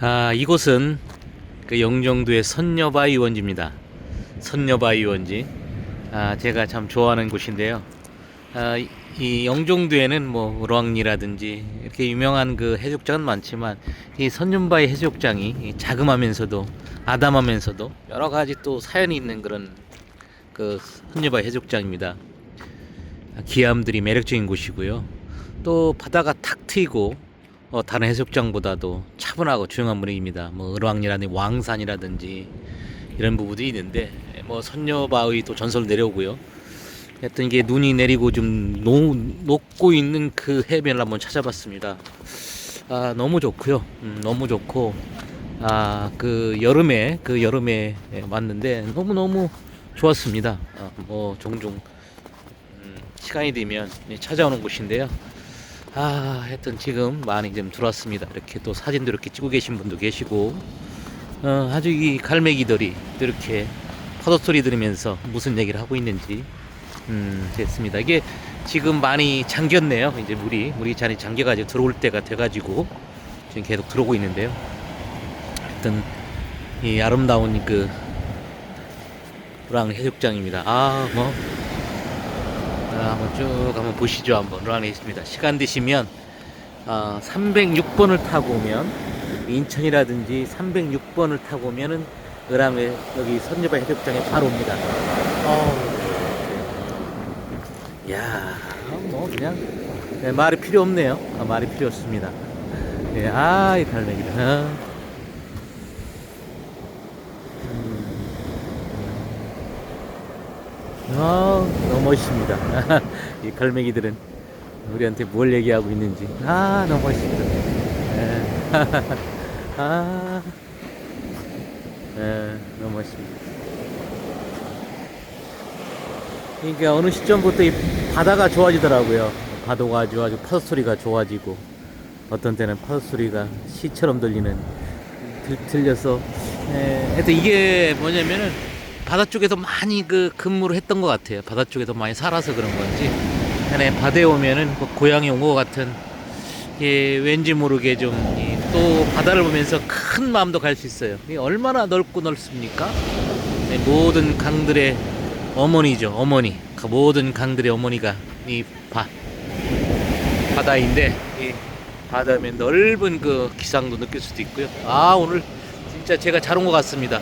아, 이곳은 그 영종도의 선녀바 유원지입니다. 선녀바 유원지. 아, 제가 참 좋아하는 곳인데요. 아, 이- 이 영종도에는 뭐 우렁이라든지 이렇게 유명한 그 해수욕장은 많지만 이 선녀바의 해수욕장이 이 자그마면서도 아담하면서도 여러 가지 또 사연이 있는 그런 그 선녀바 해수욕장입니다. 아, 기암들이 매력적인 곳이고요. 또 바다가 탁 트이고 어, 다른 해수욕장보다도 차분하고 조용한 분위기입니다. 뭐 을왕리라든지 왕산이라든지 이런 부분들이 있는데 뭐 선녀바의 또 전설 내려오고요. 하여튼 이게 눈이 내리고 좀 노, 녹고 있는 그 해변을 한번 찾아봤습니다. 아 너무 좋고요. 음, 너무 좋고 아 그 여름에 그 여름에 왔는데 너무 너무 좋았습니다. 아, 뭐 종종 음, 시간이 되면 찾아오는 곳인데요. 아, 하여튼 지금 많이 좀 들어왔습니다. 이렇게 또 사진도 이렇게 찍고 계신 분도 계시고, 어, 아주 이 갈매기들이 또 이렇게 파도 소리 들으면서 무슨 얘기를 하고 있는지, 음, 됐습니다. 이게 지금 많이 잠겼네요. 이제 물이, 물이 잘 잠겨가지고 들어올 때가 돼가지고, 지금 계속 들어오고 있는데요. 하여튼, 이 아름다운 그, 우랑 해수욕장입니다. 아, 뭐, 아, 한번 쭉 한번 보시죠. 한번 런에 있습니다. 시간 되시면 어, 306번을 타고 오면 인천이라든지 306번을 타고 오면은 을암에 여기 선녀바 해수욕장에 바로 옵니다. 어, 야 뭐 그냥 네, 말이 필요 없네요. 아, 말이 필요 없습니다. 예, 아이 갈매기들 아, 너무 멋있습니다. 이 갈매기들은 우리한테 뭘 얘기하고 있는지. 아, 너무 멋있습니다. 예. 아, 예, 너무 멋있습니다. 그러니까 어느 시점부터 이 바다가 좋아지더라고요. 파도가 아주 아주 파도 소리가 좋아지고 어떤 때는 파도 소리가 시처럼 들리는 들, 들려서 에, 하여튼 이게 뭐냐면은 바다 쪽에서 많이 그 근무를 했던 것 같아요. 바다 쪽에서 많이 살아서 그런 건지. 그냥 바다에 오면은 뭐 고향에 온것 같은 예, 왠지 모르게 좀 또 바다를 보면서 큰 마음도 갈 수 있어요. 얼마나 넓고 넓습니까? 네, 모든 강들의 어머니죠. 어머니. 그 모든 강들의 어머니가 이 바, 바다인데 이 바다면 넓은 그 기상도 느낄 수도 있고요. 아 오늘 진짜 제가 잘 온 것 같습니다.